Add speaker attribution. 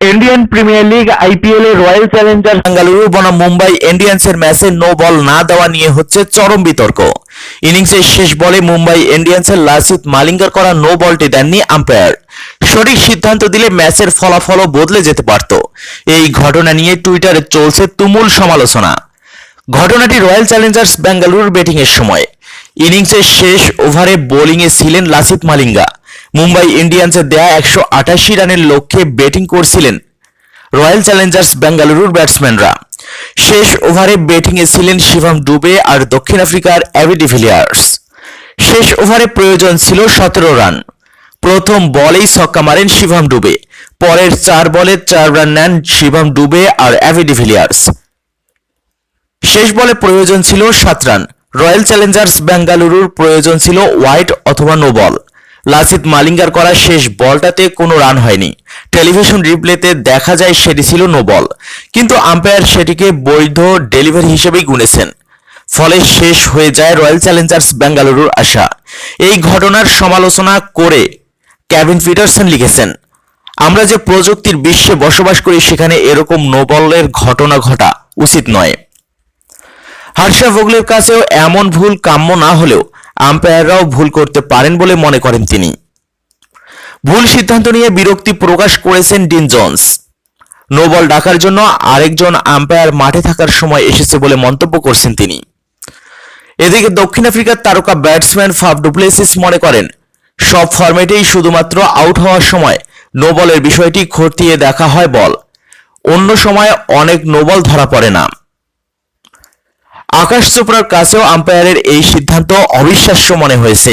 Speaker 1: Indian Premier League IPL এ Royal Challengers
Speaker 2: Bengaluru বনাম মুম্বাই ইন্ডিয়ান্সের ম্যাচে নো বল না দেওয়া নিয়ে হচ্ছে চরম বিতর্ক। ইনিংসের শেষ বলে মুম্বাই ইন্ডিয়ান্সের লাসিত মালিঙ্গার করা নো বলটি দেননি আম্পায়ার সঠিক সিদ্ধান্ত দিলে ম্যাচের ফলাফলও বদলে যেতে পারত। এই ঘটনা নিয়ে টুইটারে চলছে তুমুল সমালোচনা। ঘটনাটি রয়্যাল চ্যালেঞ্জার্স বেঙ্গালুরুর ব্যাটিং এর সময় ইনিংসের শেষ ওভারে বোলিংয়ে ছিলেন লাসিত মালিঙ্গা। মুম্বাই ইন্ডিয়ান্সের দেয়া একশো আটাশি রানের লক্ষ্যে ব্যাটিং করছিলেন রয়্যাল চ্যালেঞ্জার্স বেঙ্গালুরুর ব্যাটসম্যানরা। শেষ ওভারে ব্যাটিংয়ে ছিলেন শিবম ডুবে আর দক্ষিণ আফ্রিকার অ্যাবি ডিভিলিয়ার্স শেষ ওভারে প্রয়োজন ছিল সতেরো রান। প্রথম বলেই ছক্কা মারেন শিবম ডুবে পরের চার বলে চার রান নেন শিবম ডুবে আর অ্যাবি ডিভিলিয়ার্স শেষ বলে প্রয়োজন ছিল সাত রান। রয়্যাল চ্যালেঞ্জার্স বেঙ্গালুরুর প্রয়োজন ছিল হোয়াইট অথবা নো বল। লাসিত মালিঙ্গার করা শেষ বলটাতে কোনো রান হয়নি। টেলিভিশন রিপ্লেতে দেখা যায় সেটি ছিল নো বল। কিন্তু আম্পায়ার সেটিকে বৈধ ডেলিভারি হিসেবেই গুনেছেন। ফলে শেষ হয়ে যায় রয়্যাল চ্যালেঞ্জার্স বেঙ্গালুরুর আশা। এই ঘটনার সমালোচনা করে ক্যাভিন পিটারসন লিখেছেন, আমরা যে প্রযুক্তির বিশ্বে বসবাস করি সেখানে এরকম নো বলের ঘটনা ঘটা উচিত নয়। হার্ষা ভোগলের কাছেও এমন ভুল কাম্য না হলেও আম্পায়াররাও ভুল করতে পারেন বলে মনে করেন তিনি। ভুল সিদ্ধান্ত নিয়ে বিরক্তি প্রকাশ করেছেন ডিন জোন্স। নো বল ডাকার জন্য আরেকজন আম্পায়ার মাঠে থাকার সময় এসেছে বলে মন্তব্য করছেন তিনি। এদিকে দক্ষিণ আফ্রিকার তারকা ব্যাটসম্যান ফাফ ডুপ্লেসিস মনে করেন, সব ফরম্যাটেই শুধুমাত্র আউট হওয়ার সময় নো বলের বিষয়টি খতিয়ে দেখা হয় বল। অন্য সময় অনেক নো বল ধরা পড়ে না। আকাশ চোপড়ার কাছেও আম্পায়ারের এই সিদ্ধান্ত অবিশ্বাস্য মনে হয়েছে।